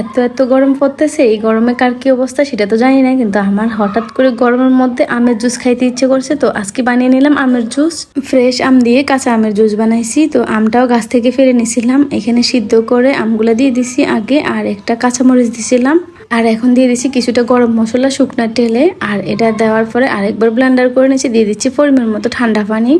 এত এত গরম পড়তেছে, এই গরমে কার কি অবস্থা সেটা তো জানি না, কিন্তু আমার হঠাৎ করে গরমের মধ্যে আমের জুস খাইতে ইচ্ছে করছে, তো আজকে বানিয়ে নিলাম আমের জুস। ফ্রেশ আম দিয়ে কাঁচা আমের জুস বানাইছি, তো আমটাও গাছ থেকে ফেলে নিয়েছিলাম এখানে সিদ্ধ করে আমগুলা দিয়ে দিছি আগে, আর একটা কাঁচামরিচ দিছিলাম। আর এখন দিয়ে দিচ্ছি কিছুটা গরম মশলা শুকনা তেলে, আর এটা দেওয়ার পরে আরেকবার ব্লেন্ডার করে নিচ্ছি, দিয়ে দিচ্ছি পরিমাণ মতো ঠান্ডা পানি।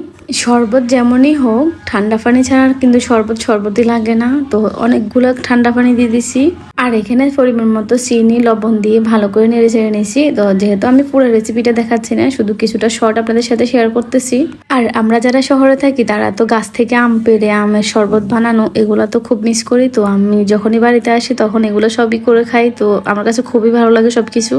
শরবত যেমনই হোক, ঠান্ডা পানি ছাড়া কিন্তু শরবত শরবতই লাগে না। তো অনেকগুলো ঠান্ডা পানি দিয়ে দিছি আর এখানে পরিমাণ মতো চিনি, লবণ দিয়ে ভালো করে নেড়ে চেড়ে নিয়েছি তো যেহেতু আমি পুরো রেসিপিটা দেখাচ্ছি না, শুধু কিছুটা শর্ট আপনাদের সাথে শেয়ার করতেছি। আর আমরা যারা শহরে থাকি, তারা তো গাছ থেকে আম পেড়ে, আমের শরবত বানানো, এগুলো তো খুব মিস করি। তো আমি যখনই বাড়িতে আসি, তখন এগুলো সবই করে খাই। তো আমার কাছে খুবই ভালো লাগে সব কিছু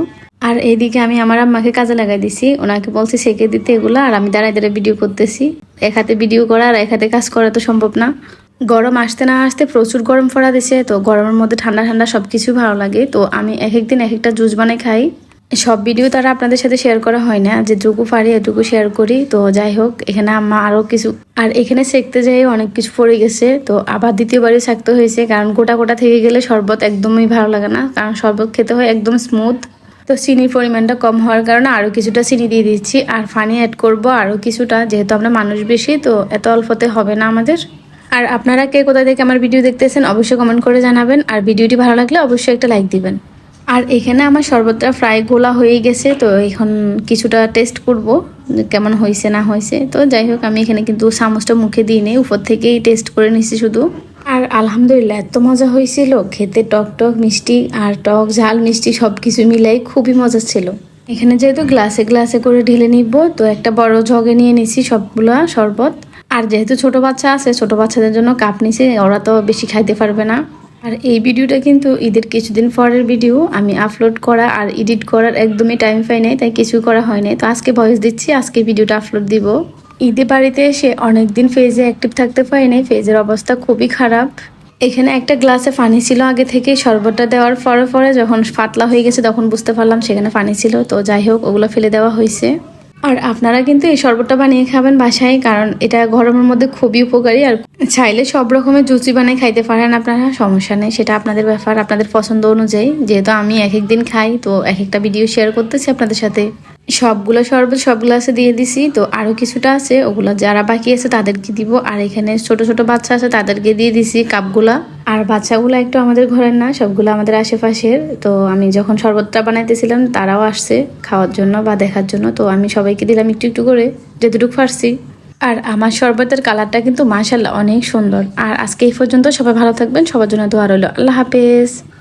আর এইদিকে আমি আমার আম্মাকে কাজে লাগাই দিছি। ওনাকে বলছি সেকে দিতে এগুলো আর আমি দাঁড়ায় দাঁড়ায় ভিডিও করতেছি। এক হাতে ভিডিও করা আর এক হাতে কাজ করা তো সম্ভব না। গরম আসতে না আসতে প্রচুর গরম ফোড়া দিছে, তো গরমের মধ্যে ঠান্ডা ঠান্ডা সব কিছু ভালো লাগে। তো আমি এক একদিন এক একটা জুস বানাই খাই। সব ভিডিও তারা আপনাদের সাথে শেয়ার করা হয় না যেটুকু পারি, এটুকু শেয়ার করি। তো যাই হোক, এখানে আম্মা আরও কিছু আর এখানে সেকতে যাই অনেক কিছু পড়ে গেছে। তো আবার দ্বিতীয়বারই সেকতে হয়েছে, কারণ গোটা গোটা থেকে গেলে শরবত একদমই ভালো লাগে না। কারণ শরবত খেতে হয় একদম স্মুথ তো চিনির পরিমাণটা কম হওয়ার কারণে আরও কিছুটা চিনি দিয়ে দিচ্ছি। আর পানি অ্যাড করব আরও কিছুটা, যেহেতু আমরা মানুষ বেশি, তো এত অল্পতে হবে না আমাদের। আর আপনারা কে কোথা থেকে আমার ভিডিও দেখতেছেন, অবশ্যই কমেন্ট করে জানাবেন। আর ভিডিওটি ভালো লাগলে অবশ্যই একটা লাইক দিবেন। আর এখানে আমার শরবতটা ফ্রাই গোলা হয়ে গেছে, তো এখন কিছুটা টেস্ট করব, কেমন হয়েছে না হয়েছে। তো যাই হোক, আমি এখানে কিন্তু চামচটা মুখে দিই নেই, উপর থেকেই টেস্ট করে নিচ্ছি শুধু। আর আলহামদুলিল্লাহ, এত মজা হয়েছিল। খেতে টক টক, মিষ্টি আর টক ঝাল, মিষ্টি সব কিছু মিলাই খুবই মজা ছিল। এখানে যেহেতু গ্লাসে গ্লাসে করে ঢেলে নিব, তো একটা বড় জগে নিয়ে নিছি সবগুলা শরবত। আর যেহেতু ছোট বাচ্চা আছে, ছোট বাচ্চাদের জন্য কাপ নিছি, ওরা তো বেশি খাইতে পারবে না। আর এই ভিডিওটা কিন্তু ঈদের কিছুদিন পরের ভিডিও। আমি আপলোড করা আর এডিট করার একদমই টাইম পাই নাই, তাই কিছু করা হয় নাই। তো আজকে ভয়েস দিচ্ছি আজকে ভিডিওটা আপলোড দিব। ঈদে বাড়িতে এসে অনেকদিন ফেজে অ্যাক্টিভ থাকতে পারি নাই ফেজের অবস্থা খুবই খারাপ। এখানে একটা গ্লাসে পানি ছিল আগে থেকে, শরবতটা দেওয়ার পরে পরে যখন পাতলা হয়ে গেছে তখন বুঝতে পারলাম সেখানে পানি ছিল। তো যাই হোক, ওগুলো ফেলে দেওয়া হয়েছে। আর আপনারা কিন্তু এই শরবতটা বানিয়ে খাবেন বাসায়, কারণ এটা গরমের মধ্যে খুবই উপকারী। আর চাইলে সব রকমের জুচি বানিয়ে খাইতে পারেন আপনারা, সমস্যা নেই, সেটা আপনাদের ব্যাপার, আপনাদের পছন্দ অনুযায়ী। যেহেতু আমি এক এক দিন খাই, তো এক একটা ভিডিও শেয়ার করতেছি আপনাদের সাথে। সবগুলো শরবত সব গ্লাসে দিয়ে দিছি। তো আরও কিছুটা আছে, ওগুলো যারা বাকি আছে তাদেরকে দিব। আর এখানে ছোট ছোট বাচ্চা আছে তাদেরকে দিয়ে দিছি কাপগুলা। আর বাচ্চাগুলো একটু আমাদের ঘরের না, সবগুলো আমাদের আশেপাশের। তো আমি যখন শরবতটা বানাইতেছিলাম, তারাও আসছে খাওয়ার জন্য বা দেখার জন্য। তো আমি সবাইকে দিলাম একটু একটু করে যেটুকু পারছি। আর আমার শরবতের কালারটা কিন্তু মাশাল্লাহ অনেক সুন্দর। আর আজকে এই পর্যন্ত সবাই ভালো থাকবেন। সবার জন্য দোয়া রইল। আল্লাহ হাফেজ।